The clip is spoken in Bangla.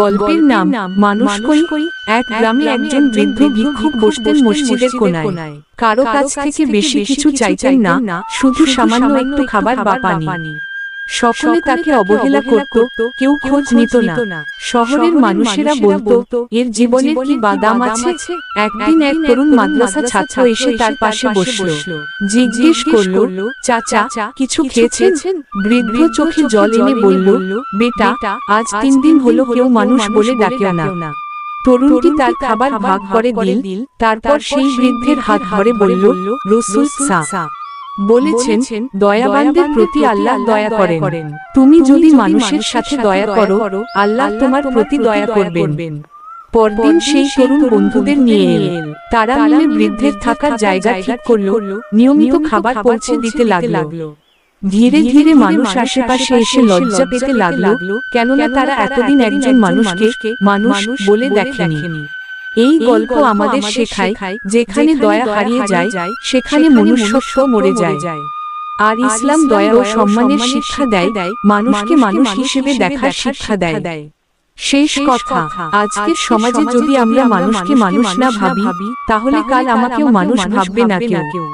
গল্পের নাম মানুষ কই এক গ্রামে একজন বৃদ্ধ ভিক্ষুক বসতেন মসজিদের কোনায়। কারও কাছ থেকে বেশি কিছু চাইতেন না শুধু সামান্য একটু খাবার বা পানি। সকলে তাকে অবহেলা করত কেউ খোঁজ নিত না। শহরের মানুষেরা বলতো এর জীবনের কি বাদাম আছে? একদিন এক তরুণ মাদ্রাসা ছাত্র এসে তার পাশে বসল। জিজ্ঞেস করল চাচা কিছু খেয়েছেন? বৃদ্ধ চোখে জল এনে বলল বেটা আজ তিন দিন হলো কেউ মানুষ বলে ডাকে না। তরুণটি তার খাবার ভাগ করে দিল তারপর সেই বৃদ্ধের হাত ধরে বলল রসুল সা বলেছেন দয়াবানদের প্রতি আল্লাহ দয়া করেন। তুমি যদি মানুষের সাথে দয়া করো আল্লাহ তোমার প্রতি দয়া করবেন। পরদিন সেই তরুণ বন্ধুদের নিয়ে এল। তারা মিলে বৃদ্ধের থাকার জায়গা ঠিক করল নিয়মিত খাবার পৌঁছে দিতে লাগল। ধীরে ধীরে মানুষ আশেপাশে এসে লজ্জা পেতে লাগল। কেননা তারা এতদিন একজন মানুষকে মানুষ বলে দেখেনি। এই গল্প আমাদের শেখায় যেখানে দয়া হারিয়ে যায় সেখানে মনুষ্যত্ব মরে যায়। আর ইসলাম দয়া ও সম্মানের শিক্ষা দেয় দেয় মানুষকে মানুষ হিসেবে দেখার শিক্ষা দেয়। শেষ কথা আজকের সমাজে যদি আমরা মানুষকে মানুষ না ভাবি তাহলে কাল আমাকেও মানুষ ভাববে না কেউ।